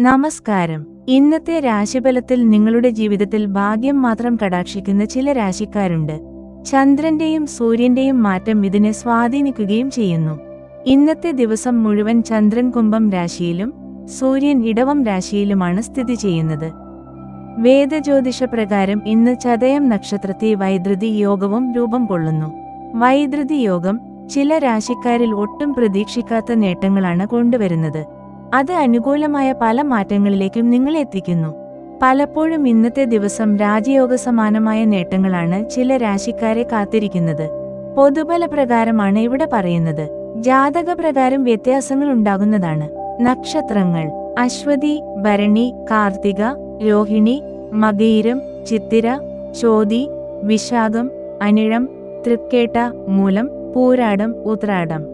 നമസ്കാരം. ഇന്നത്തെ രാശിഫലത്തിൽ നിങ്ങളുടെ ജീവിതത്തിൽ ഭാഗ്യം മാത്രം കടാക്ഷിക്കുന്ന ചില രാശിക്കാരുണ്ട്. ചന്ദ്രന്റെയും സൂര്യന്റെയും മാറ്റം ഇതിനെ സ്വാധീനിക്കുകയും ചെയ്യുന്നു. ഇന്നത്തെ ദിവസം മുഴുവൻ ചന്ദ്രൻ കുംഭം രാശിയിലും സൂര്യൻ ഇടവം രാശിയിലുമാണ് സ്ഥിതി ചെയ്യുന്നത്. വേദജ്യോതിഷ പ്രകാരം ഇന്ന് ചതയം നക്ഷത്രത്തെ വൈദ്യുതി യോഗവും രൂപം കൊള്ളുന്നു. വൈദ്യുതി യോഗം ചില രാശിക്കാരിൽ ഒട്ടും പ്രതീക്ഷിക്കാത്ത നേട്ടങ്ങളാണ് കൊണ്ടുവരുന്നത്. അത് അനുകൂലമായ പല മാറ്റങ്ങളിലേക്കും നിങ്ങളെ എത്തിക്കുന്നു. പലപ്പോഴും ഇന്നത്തെ ദിവസം രാജയോഗ സമാനമായ നേട്ടങ്ങളാണ് ചില രാശിക്കാരെ കാത്തിരിക്കുന്നത്. പൊതുബല പ്രകാരമാണ് ഇവിടെ പറയുന്നത്. ജാതക പ്രകാരം വ്യത്യാസങ്ങൾ ഉണ്ടാകുന്നതാണ്. നക്ഷത്രങ്ങൾ അശ്വതി ഭരണി കാർത്തിക രോഹിണി മകീരം ചിത്തിര ചോതി വിശാഖം അനിഴം തൃക്കേട്ട മൂലം പൂരാടം ഉത്രാടം.